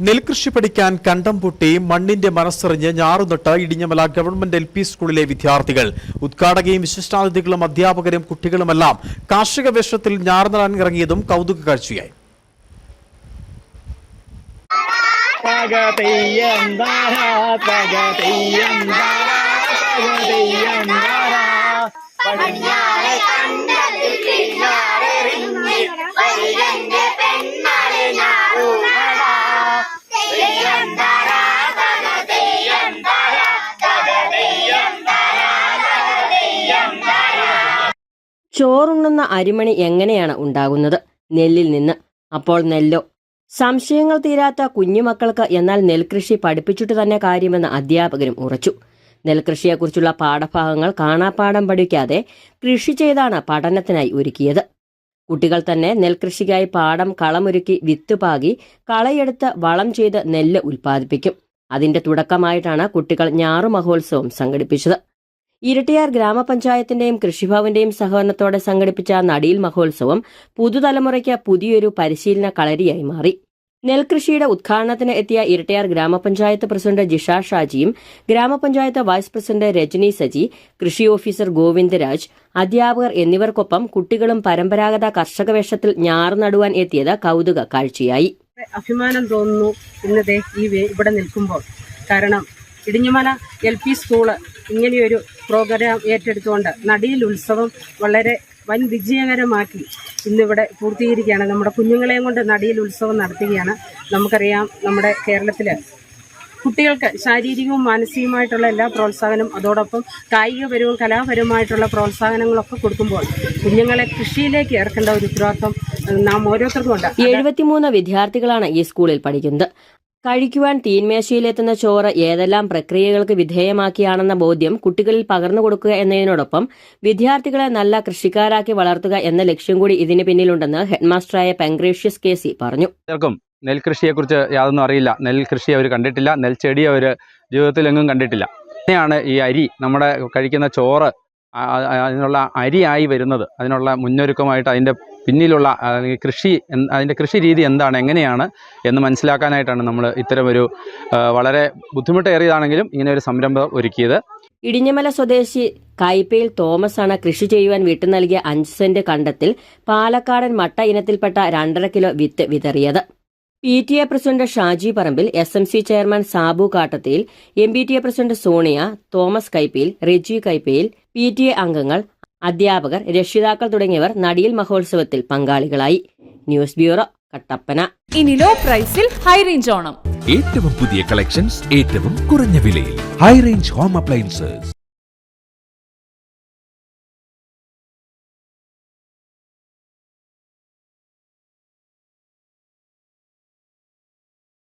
നെൽകൃഷി പഠിക്കാൻ കണ്ടം പൊട്ടി മണ്ണിന്റെ മനസ്സറിഞ്ഞ് ഞാറുനട്ട് ഇടിഞ്ഞമല ഗവൺമെന്റ് എൽ പി സ്കൂളിലെ വിദ്യാർത്ഥികൾ. ഉദ്ഘാടകയും വിശിഷ്ടാതിഥികളും അധ്യാപകരും കുട്ടികളുമെല്ലാം കാർഷിക വേഷത്തിൽ ഞാറുനടാൻ ഇറങ്ങിയതും കൗതുക കാഴ്ചയായി. ചോറുണ്ണുന്ന അരിമണി എങ്ങനെയാണ് ഉണ്ടാകുന്നത്? നെല്ലിൽ നിന്ന്. അപ്പോൾ നെല്ലോ. സംശയങ്ങൾ തീരാത്ത കുഞ്ഞുമക്കൾക്ക് എന്നാൽ നെൽകൃഷി പഠിപ്പിച്ചിട്ട് തന്നെ കാര്യമെന്ന് അധ്യാപകരും ഉറച്ചു. നെൽകൃഷിയെക്കുറിച്ചുള്ള പാഠഭാഗങ്ങൾ കാണാപ്പാഠം പഠിക്കാതെ കൃഷി ചെയ്താണ് പഠനത്തിനായി ഒരുക്കിയത്. കുട്ടികൾ തന്നെ നെൽകൃഷിക്കായി പാടം കളമൊരുക്കി വിത്തുപാകി കളയെടുത്ത് വളം ചെയ്ത് നെല്ല് ഉൽപ്പാദിപ്പിക്കും. അതിന്റെ തുടക്കമായിട്ടാണ് കുട്ടികൾ ഞാറു മഹോത്സവം സംഘടിപ്പിച്ചത്. ഇരട്ടിയാർ ഗ്രാമപഞ്ചായത്തിന്റെയും കൃഷിഭവന്റെയും സഹകരണത്തോടെ സംഘടിപ്പിച്ച നടീൽ മഹോത്സവം പുതുതലമുറയ്ക്ക് പുതിയൊരു പരിശീലന കളരിയായി മാറി. നെൽകൃഷിയുടെ ഉദ്ഘാടനത്തിന് എത്തിയ ഇരട്ടിയാർ ഗ്രാമപഞ്ചായത്ത് പ്രസിഡന്റ് ജിഷ ഷാജിയും ഗ്രാമപഞ്ചായത്ത് വൈസ് പ്രസിഡന്റ് രജനി സജി കൃഷി ഓഫീസർ ഗോവിന്ദരാജ് അധ്യാപകർ എന്നിവർക്കൊപ്പം കുട്ടികളും പരമ്പരാഗത കർഷക വേഷത്തിൽ ഞാറ് നടുവാൻ എത്തിയത് കൗതുക കാഴ്ചയായി. അഭിമാനം തോന്നുന്നു ഇന്നത്തെ ഈ ഇവിടെ നിൽക്കുമ്പോൾ. കാരണം ഇടിഞ്ഞുമല എൽ പി സ്കൂൾ ഇങ്ങനെയൊരു പ്രോഗ്രാം ഏറ്റെടുത്തുകൊണ്ട് നടിയിൽ ഉത്സവം വളരെ വൻ വിജയകരമാക്കി ഇന്നിവിടെ പൂർത്തീകരിക്കുകയാണ്. നമ്മുടെ കുഞ്ഞുങ്ങളെയും കൊണ്ട് നടിയിൽ ഉത്സവം നടത്തുകയാണ്. നമുക്കറിയാം നമ്മുടെ കേരളത്തിൽ കുട്ടികൾക്ക് ശാരീരികവും മാനസികവുമായിട്ടുള്ള എല്ലാ പ്രോത്സാഹനവും അതോടൊപ്പം കായികപരവും കലാപരവുമായിട്ടുള്ള പ്രോത്സാഹനങ്ങളൊക്കെ കൊടുക്കുമ്പോൾ കുഞ്ഞുങ്ങളെ കൃഷിയിലേക്ക് ഇറക്കേണ്ട ഒരു ഉത്തരവാദിത്വം നാം ഓരോരുത്തർക്കും ഉണ്ട്. എഴുപത്തിമൂന്ന് വിദ്യാർത്ഥികളാണ് ഈ സ്കൂളിൽ പഠിക്കുന്നത്. കഴിക്കുവാൻ തീൻമേശയിലെത്തുന്ന ചോറ് ഏതെല്ലാം പ്രക്രിയകൾക്ക് വിധേയമാക്കിയാണെന്ന ബോധ്യം കുട്ടികളിൽ പകർന്നു കൊടുക്കുക എന്നതിനോടൊപ്പം വിദ്യാർത്ഥികളെ നല്ല കൃഷിക്കാരാക്കി വളർത്തുക എന്ന ലക്ഷ്യം കൂടി ഇതിന് പിന്നിലുണ്ടെന്ന് ഹെഡ്മാസ്റ്ററായ പെങ്ക്രേഷ്യസ് കെ സി പറഞ്ഞു. നെൽകൃഷിയെ കുറിച്ച് യാതൊന്നും അറിയില്ല. നെൽകൃഷി അവർ കണ്ടിട്ടില്ല. നെൽച്ചെടി അവർ ജീവിതത്തിലെങ്ങും കണ്ടിട്ടില്ല. അങ്ങനെയാണ് ഈ അരി നമ്മുടെ കഴിക്കുന്ന ചോറ് അതിനുള്ള അരിയായി വരുന്നത്. അതിനുള്ള മുന്നൊരുക്കമായിട്ട് അതിന്റെ പിന്നിലുള്ള അല്ലെങ്കിൽ കൃഷി അതിന്റെ കൃഷി രീതി എന്താണ് എങ്ങനെയാണ് എന്ന് മനസ്സിലാക്കാനായിട്ടാണ് നമ്മൾ ഇത്തരമൊരു വളരെ ബുദ്ധിമുട്ടേറിയതാണെങ്കിലും ഇങ്ങനെ ഒരു സംരംഭം ഒരുക്കിയത്. ഇടിഞ്ഞമല സ്വദേശി കൈപ്പയിൽ തോമസ് ആണ് കൃഷി ചെയ്യുവാൻ വിട്ടു നൽകിയ അഞ്ച് സെന്റ് കണ്ടത്തിൽ പാലക്കാടൻ മട്ട ഇനത്തിൽപ്പെട്ട രണ്ടര കിലോ വിത്ത് വിതറിയത്. P T A president Shaji Parambil S M C chairman Sabu Kattathiyil M P T A president Sonia Thomas Kaippayil Reji Kaippayil P T A അംഗങ്ങൾ അധ്യാപകർ രക്ഷിതാക്കൾ തുടങ്ങിയവർ നടിയിൽ മഹോത്സവത്തിൽ പങ്കാളികളായി. News bureau Kattappana. ഇനി ലോ പ്രൈസിൽ ഹൈ റേഞ്ച് ഓണം. ഏറ്റവും പുതിയ കളക്ഷൻസ് ഏറ്റവും കുറഞ്ഞ വിലയിൽ. High range home appliances